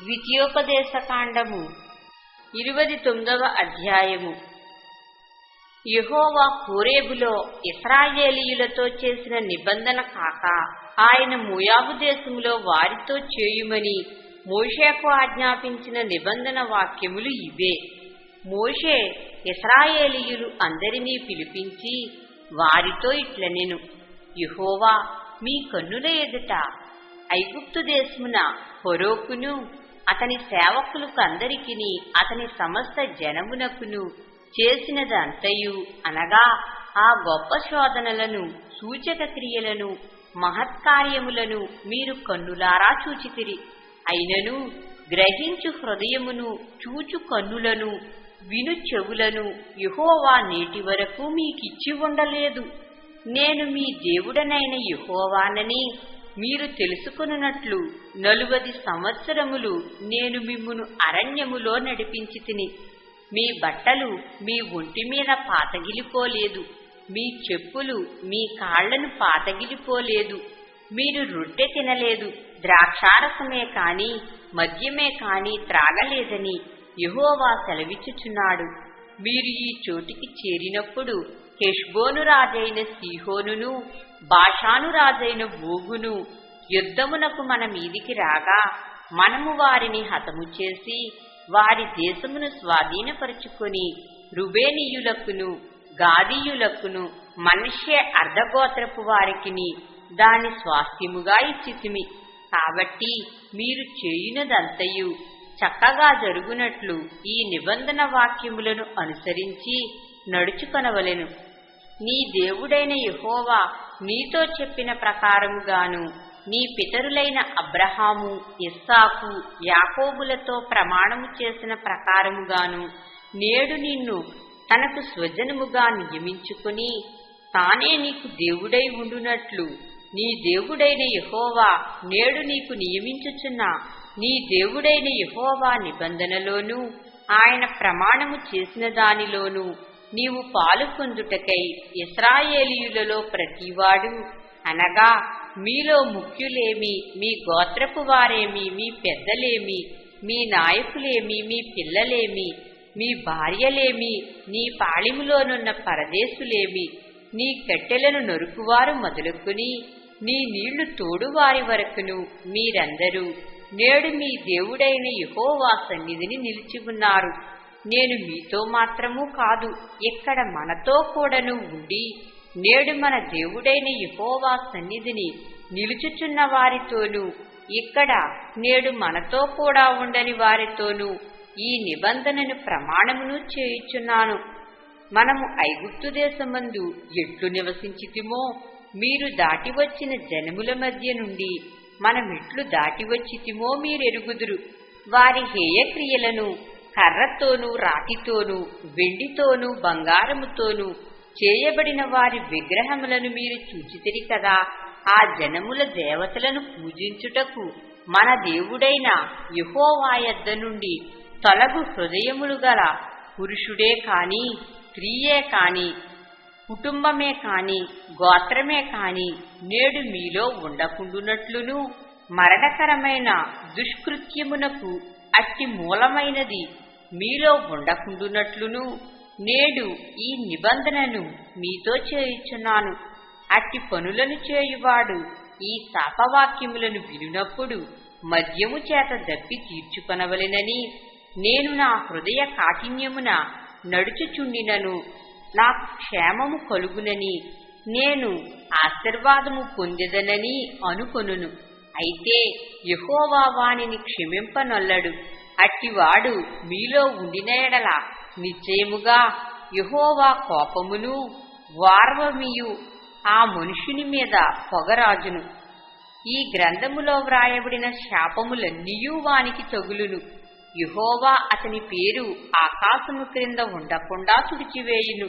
ద్వితీయోపదేశకాండము ఇరువది తొమ్మిదవ అధ్యాయము. యహోవా హోరేబులో ఇస్రాయేలీయులతో చేసిన నిబంధన కాక ఆయన మోయాబు దేశములో వారితో చేయుమని మోషేకు ఆజ్ఞాపించిన నిబంధన వాక్యములు ఇవే. మోషే ఇస్రాయేలీయులు అందరినీ పిలిపించి వారితో ఇట్లనెను యహోవా మీ కన్నుల ఎదుట ఐగుప్తు దేశమున హొరోకును అతని సేవకులకు అందరికిని అతని సమస్త జనమునకును చేసినదంతయు అనగా ఆ గొప్ప శోధనలను సూచక క్రియలను మహత్కార్యములను మీరు కన్నులారా చూచితిరి. అయినను గ్రహించు హృదయమును చూచు కన్నులను విను చెవులను యుహోవా నేటి వరకు మీకిచ్చి ఉండలేదు. నేను మీ దేవుడనైన యుహోవానని మీరు తెలుసుకున్నట్లు నలువది సంవత్సరములు నేను మిమ్మును అరణ్యములో నడిపించి తిని మీ బట్టలు మీ ఒంటి మీద పాతగిలిపోలేదు మీ చెప్పులు మీ కాళ్ళను పాతగిలిపోలేదు మీరు రొట్టె తినలేదు ద్రాక్షారసమే కాని మద్యమే కాని త్రాగలేదని యహోవా సెలవిచ్చుచున్నాడు. మీరు ఈ చోటికి చేరినప్పుడు హెష్బోను రాజైన సీహోనును బాషాను రాజైన ఓగును యుద్ధమునకు మన మీదికి రాగా మనము వారిని హతము చేసి వారి దేశమును స్వాధీనపరుచుకొని రుబేనియులకును గాదీయులకును మనుష్య అర్ధగోత్రపు వారికిని దాని స్వాస్థ్యముగా ఇచ్చితిమి. కాబట్టి మీరు చేయునదంతయు చక్కగా జరుగునట్లు ఈ నిబంధన వాక్యములను అనుసరించి నడుచుకొనవలెను. నీ దేవుడైన యహోవా నీతో చెప్పిన ప్రకారముగాను నీ పితరులైన అబ్రహాము ఇస్సాకు యాకోబులతో ప్రమాణము చేసిన ప్రకారముగాను నేడు నిన్ను తనకు స్వజనముగా నియమించుకుని తానే నీకు దేవుడై ఉండునట్లు నీ దేవుడైన యహోవా నేడు నీకు నియమించుచున్న నీ దేవుడైన యహోవా నిబంధనలోనూ ఆయన ప్రమాణము చేసిన దానిలోనూ నీవు పాలు పొందుటకై ఇస్రాయేలీయులలో ప్రతివాడు అనగా మీలో ముఖ్యులేమి మీ గోత్రపు వారేమి మీ పెద్దలేమి మీ నాయకులేమి మీ పిల్లలేమి మీ భార్యలేమి నీ పాళిములోనున్న పరదేశులేమి నీ కట్టెలను నొరుకువారు మొదలుకుని నీ నీళ్ళు తోడువారి వరకును మీరందరూ నేడు మీ దేవుడైన యహోవా సన్నిధిని నిలిచి ఉన్నారు నేను మీతో మాత్రము కాదు ఇక్కడ మనతో కూడాను ఉండి నేడు మన దేవుడైన యహోవా సన్నిధిని నిలుచుచున్న వారితోనూ ఇక్కడ నేడు మనతో కూడా ఉండని వారితోనూ ఈ నిబంధనను ప్రమాణమును చేయుచున్నాను. మనము ఐగుప్తు దేశమందు ఎట్లు నివసించితిమో మీరు దాటి వచ్చిన జనముల మధ్య నుండి మనమెట్లు దాటివచ్చితిమో మీరెరుగుదురు. వారి హేయక్రియలను కర్రతోనూ రాతితోనూ వెండితోనూ బంగారముతోనూ చేయబడిన వారి విగ్రహములను మీరు చూచితిరి కదా. ఆ జనముల దేవతలను పూజించుటకు మన దేవుడైన యహోవాయద్ద నుండి తొలగు హృదయములు గల పురుషుడే కాని స్త్రీయే కాని కుటుంబమే కాని గోత్రమే కాని నేడు మీలో ఉండకుండునట్లును. మరణకరమైన దుష్కృత్యమునకు అట్టి మూలమైనది మీలో ఉండకుండునట్లును. నేడు ఈ నిబంధనను మీతో చేయుచున్నాను. అట్టి పనులను చేయువాడు ఈ శాపవాక్యములను వినునప్పుడు మద్యము చేత దప్పి తీర్చుకొనవలెనని. నేను నా హృదయ కాఠిన్యమున నడుచుచుండినను. నాకు క్షేమము కలుగునని. నేను ఆశీర్వాదము పొందెదనని అనుకొనును. అయితే యహోవా వాణిని క్షమింపనొల్లడు. అట్టివాడు మీలో ఉండినయడల నిశ్చయముగా యహోవా కోపమును వార్వమియు. ఆ మనుషుని మీద పొగరాజును. ఈ గ్రంథములో వ్రాయబడిన శాపములన్నీయూ వానికి తగులును. యుహోవా అతని పేరు ఆకాశము క్రింద ఉండకుండా తుడిచివేయును.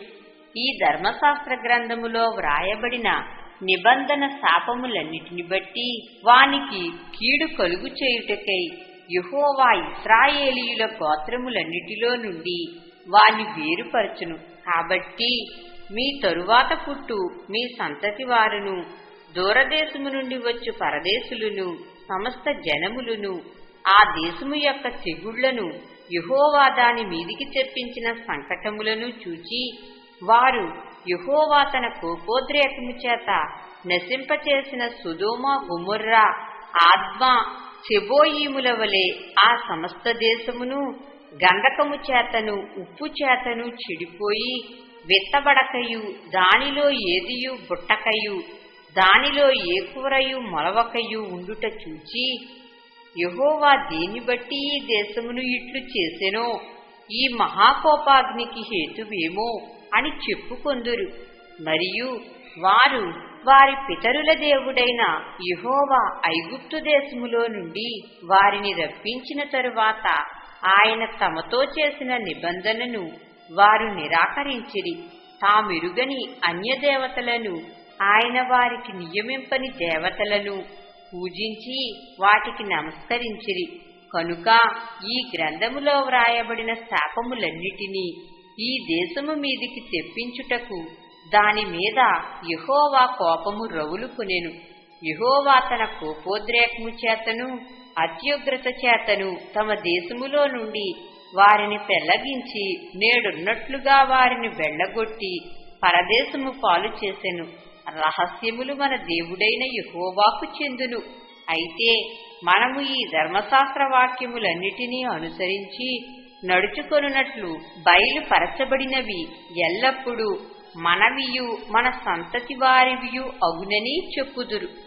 ఈ ధర్మశాస్త్ర గ్రంథములో వ్రాయబడిన నిబంధన శాపములన్నిటిని బట్టి వానికి కీడు కలుగు చేయుటకై యుహోవా ఇస్రాయేలీయుల గోత్రములన్నిటిలో నుండి వాని వేరుపరచును. కాబట్టి మీ తరువాత పుట్టు మీ సంతతి వారును దూరదేశము నుండి వచ్చు పరదేశులను సమస్త జనములను ఆ దేశము యొక్క తెగుళ్ళను యహోవా దాని మీదికి తెప్పించిన సంకటములను చూచి వారు యహోవా తన కోపోద్రేకము చేత నశింపచేసిన సుధోమ గుముర్రా ఆత్మ చెబోయీముల వలె ఆ సమస్త దేశమును గంధకము చేతను ఉప్పు చేతను చెడిపోయి విత్తబడకయు దానిలో ఏదియు బుట్టకయు దానిలో ఏ కూరయు మొలవకయు ఉండుట చూచి యహోవా దీన్ని బట్టి ఈ దేశమును ఇట్లు చేసెనో? ఈ మహాకోపాగ్నికి హేతువేమో అని చెప్పుకొందురు. మరియు వారు వారి పితరుల దేవుడైన యహోవా ఐగుప్తు దేశములో నుండి వారిని రప్పించిన తరువాత ఆయన తమతో చేసిన నిబంధనను వారు నిరాకరించిరి. తామిరుగని అన్యదేవతలను ఆయన వారికి నియమింపని దేవతలను పూజించి వాటికి నమస్కరించిరి. కనుక ఈ గ్రంథములో వ్రాయబడిన శాపములన్నిటినీ ఈ దేశము మీదికి తెప్పించుటకు దాని మీద యహోవా కోపము రవులుకొనెను. యహోవా తన కోపోద్రేకము చేతను అత్యుగ్రత చేతను తమ దేశములో నుండి వారిని పెళ్ళగించి నేడున్నట్లుగా వారిని వెళ్ళగొట్టి పరదేశము పాలు చేసెను. రహస్యములు మన దేవుడైన యహోవాకు చెందును. అయితే మనము ఈ ధర్మశాస్త్ర వాక్యములన్నిటినీ అనుసరించి నడుచుకొనున్నట్లు బయలుపరచబడినవి ఎల్లప్పుడూ మనవియు మన సంతతి వారివియు అగునని చెప్పుదురు.